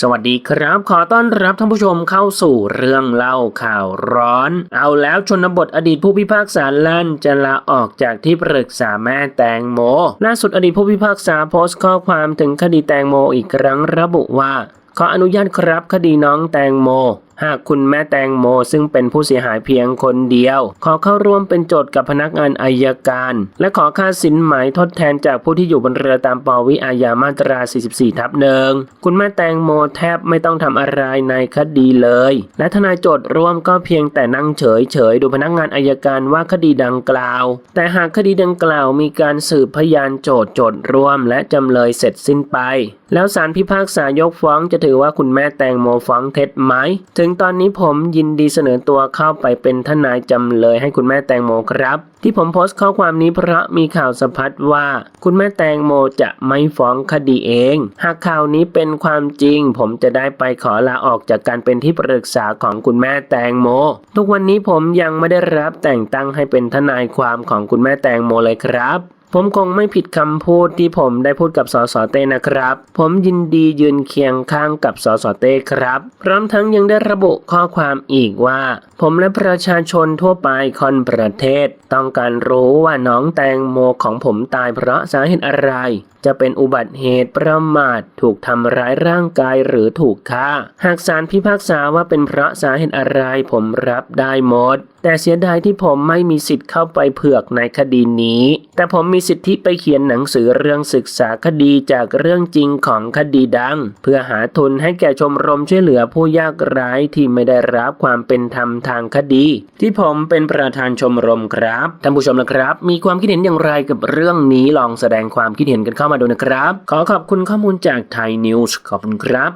สวัสดีครับ ขอต้อนรับท่านผู้ชมเข้าสู่เรื่องเล่าข่าวร้อน เอาแล้วชนบทอดีตผู้พิพากษาลั่นจะลาออกจากที่ปรึกษาแม่แตงโมล่าสุดอดีตผู้พิพากษาโพสต์ข้อความถึงคดีแตงโมอีกครั้งระบุว่าขออนุญาตครับคดีน้องแตงโม หากคุณแม่แตงโมซึ่งเป็นผู้เสียหายเพียงคนเดียว ขอเข้าร่วมเป็นโจทย์กับพนักงานอายการ และขอค่าสินไหมทดแทนจากผู้ที่อยู่บนเรือตามปวิอาญามาตรา 44 ทับหนึ่งคุณแม่แตงโมแทบไม่ต้องทำอะไรในคดีเลย และทนายโจทย์ร่วมก็เพียงแต่นั่งเฉยเฉยๆดูพนักงานอายการว่าคดีดังกล่าว แต่หากคดีดังกล่าวมีการสืบพยานโจทย์โจทย์ร่วม และจำเลยเสร็จสิ้นไป แล้วศาลพิพากษายกฟ้องจะถือว่าคุณแม่แตงโมฟ้องเท็จไหมถึงตอนนี้ผมยินดีเสนอตัวเข้าไปเป็นทนายจำเลยให้คุณแม่แตงโมครับ ที่ผมโพสต์ข้อความนี้เพราะมีข่าวสะพัดว่า คุณแม่แตงโมจะไม่ฟ้องคดีเอง หากข่าวนี้เป็นความจริง ผมจะได้ไปขอลาออกจากการเป็นที่ปรึกษาของคุณแม่แตงโม ทุกวันนี้ผมยังไม่ได้รับแต่งตั้งให้เป็นทนายความของคุณแม่แตงโมเลยครับ ผมคงไม่ผิดคำพูดที่ผมได้พูดกับสสเต้นะครับ ผมยินดียืนเคียงข้างกับสสเต้ครับ พร้อมทั้งยังได้ระบุข้อความอีกว่า ผมและประชาชนทั่วไปคนประเทศ ต้องการรู้ว่าน้องแตงโมของผมตายเพราะสาเหตุอะไร จะเป็นอุบัติเหตุประมาท ถูกทำร้ายร่างกายหรือถูกฆ่า หากศาลพิพากษาว่าเป็นเพราะสาเหตุอะไรผมรับได้หมด แต่เสียดายที่ผมไม่มีสิทธิ์เข้าไปเผือกในคดีนี้ แต่ผมมีสิทธิไปเขียนหนังสือเรื่องศึกษาคดีจากเรื่องจริงของคดีดัง เพื่อหาทุนให้แก่ชมรมช่วยเหลือผู้ยากไร้ที่ไม่ได้รับความเป็นธรรมทางคดี ที่ผมเป็นประธานชมรมครับท่านผู้ชมนะครับ มีความคิดเห็นอย่างไรกับเรื่องนี้ลองแสดงความคิดเห็นกันเข้ามาดูนะครับ ขอขอบคุณข้อมูลจากไทยนิวส์ขอบคุณครับ